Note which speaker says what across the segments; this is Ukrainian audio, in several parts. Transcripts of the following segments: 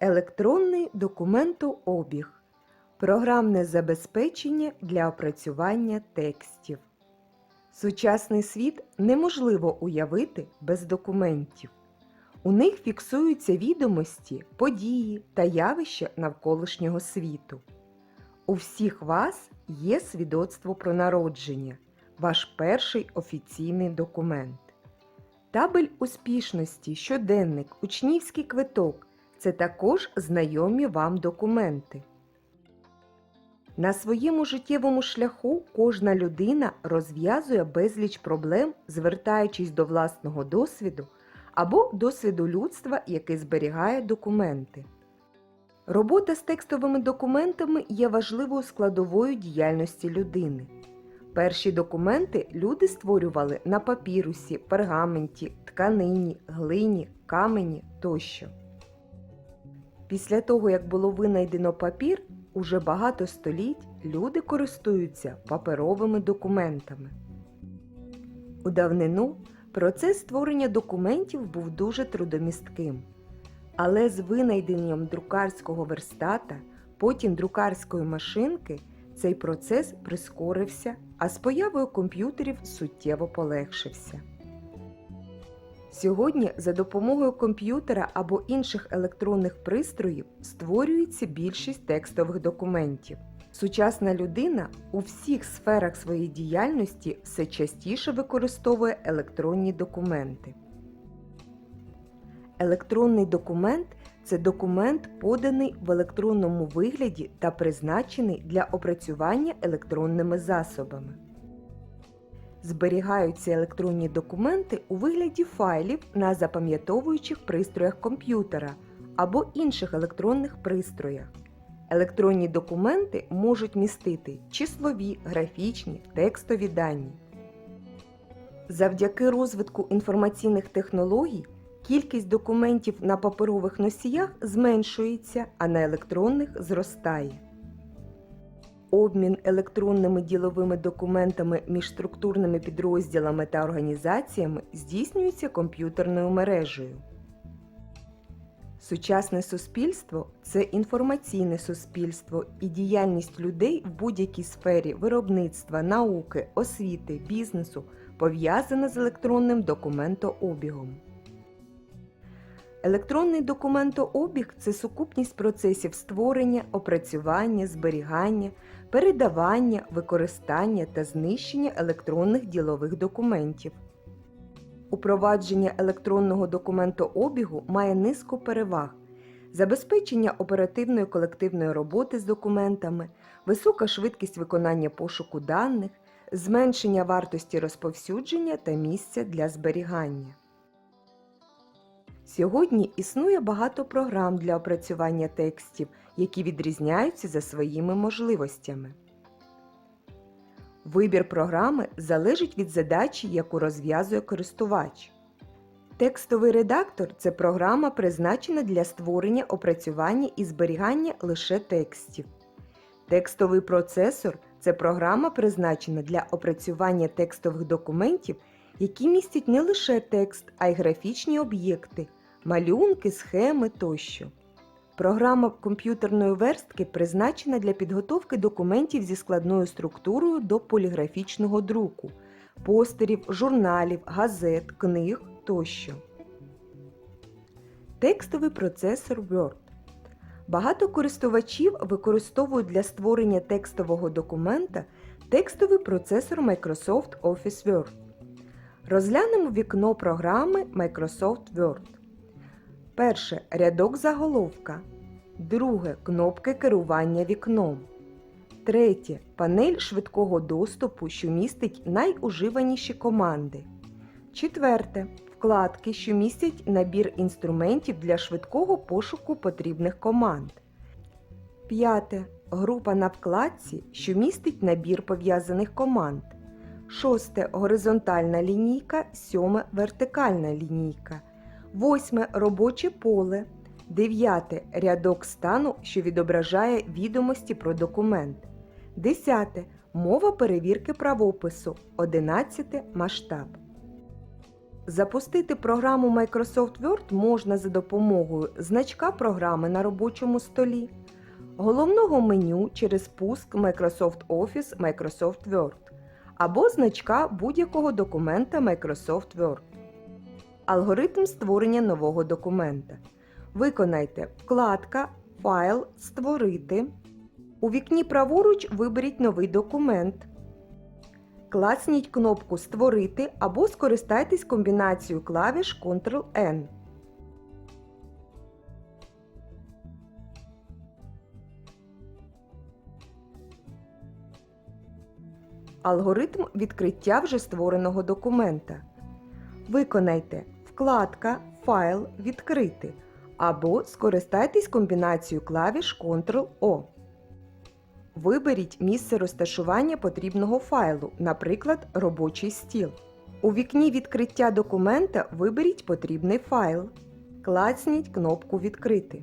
Speaker 1: Електронний документообіг. Програмне забезпечення для опрацювання текстів. Сучасний світ неможливо уявити без документів. У них фіксуються відомості, події та явища навколишнього світу. У всіх вас є свідоцтво про народження, ваш перший офіційний документ. Табель успішності, щоденник, учнівський квиток це також знайомі вам документи. На своєму життєвому шляху кожна людина розв'язує безліч проблем, звертаючись до власного досвіду або досвіду людства, який зберігає документи. Робота з текстовими документами є важливою складовою діяльності людини. Перші документи люди створювали на папірусі, пергаменті, тканині, глині, камені тощо. Після того, як було винайдено папір, уже багато століть люди користуються паперовими документами. У давнину процес створення документів був дуже трудомістким. Але з винайденням друкарського верстата, потім друкарської машинки, цей процес прискорився, а з появою комп'ютерів суттєво полегшився. Сьогодні за допомогою комп'ютера або інших електронних пристроїв створюється більшість текстових документів. Сучасна людина у всіх сферах своєї діяльності все частіше використовує електронні документи. Електронний документ це документ, поданий в електронному вигляді та призначений для опрацювання електронними засобами. Зберігаються електронні документи у вигляді файлів на запам'ятовуючих пристроях комп'ютера або інших електронних пристроях. Електронні документи можуть містити числові, графічні, текстові дані. Завдяки розвитку інформаційних технологій кількість документів на паперових носіях зменшується, а на електронних зростає. Обмін електронними діловими документами між структурними підрозділами та організаціями здійснюється комп'ютерною мережею. Сучасне суспільство це інформаційне суспільство і діяльність людей в будь-якій сфері виробництва, науки, освіти, бізнесу пов'язана з електронним документообігом. Електронний документообіг це сукупність процесів створення, опрацювання, зберігання, передавання, використання та знищення електронних ділових документів. Упровадження електронного документообігу має низку переваг: забезпечення оперативної колективної роботи з документами, висока швидкість виконання пошуку даних, зменшення вартості розповсюдження та місця для зберігання. Сьогодні існує багато програм для опрацювання текстів, які відрізняються за своїми можливостями. Вибір програми залежить від задачі, яку розв'язує користувач. Текстовий редактор це програма, призначена для створення, опрацювання і зберігання лише текстів. Текстовий процесор це програма, призначена для опрацювання текстових документів, які містять не лише текст, а й графічні об'єкти, малюнки, схеми тощо. Програма комп'ютерної верстки призначена для підготовки документів зі складною структурою до поліграфічного друку, постерів, журналів, газет, книг тощо. Текстовий процесор Word. Багато користувачів використовують для створення текстового документа текстовий процесор Microsoft Office Word. Розглянемо вікно програми Microsoft Word. Перше рядок заголовка. Друге кнопки керування вікном. Третє панель швидкого доступу, що містить найуживаніші команди. Четверте вкладки, що містять набір інструментів для швидкого пошуку потрібних команд. П'яте група на вкладці, що містить набір пов'язаних команд. Шосте горизонтальна лінійка, сьоме вертикальна лінійка. Восьме робоче поле. Дев'яте рядок стану, що відображає відомості про документ. Десяте мова перевірки правопису. Одинадцяте масштаб. Запустити програму Microsoft Word можна за допомогою значка програми на робочому столі, головного меню через пуск Microsoft Office Microsoft Word або значка будь-якого документа Microsoft Word. Алгоритм створення нового документа. Виконайте вкладка Файл Створити. У вікні праворуч виберіть новий документ. Класніть кнопку Створити або скористайтесь комбінацією клавіш Ctrl-N. Алгоритм відкриття вже створеного документа. Виконайте вкладка Файл Відкрити або скористайтесь комбінацією клавіш Ctrl-O. Виберіть місце розташування потрібного файлу, наприклад, робочий стіл. У вікні відкриття документа виберіть потрібний файл. Клацніть кнопку Відкрити.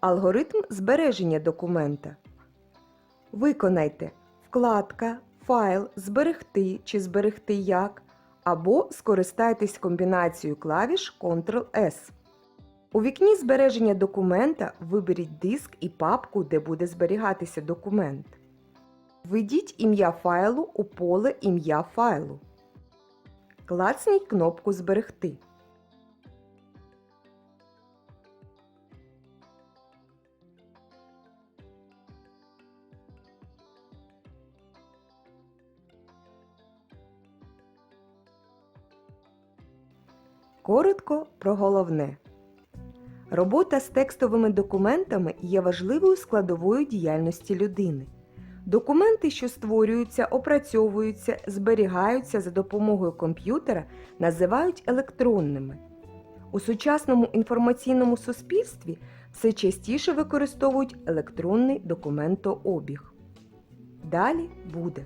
Speaker 1: Алгоритм збереження документа. Виконайте вкладка Файл Зберегти чи Зберегти як або скористайтесь комбінацією клавіш Ctrl-S. У вікні збереження документа виберіть диск і папку, де буде зберігатися документ. Введіть ім'я файлу у поле Ім'я файлу. Клацніть кнопку Зберегти. Коротко про головне. Робота з текстовими документами є важливою складовою діяльності людини. Документи, що створюються, опрацьовуються, зберігаються за допомогою комп'ютера, називають електронними. У сучасному інформаційному суспільстві все частіше використовують електронний документообіг. Далі буде.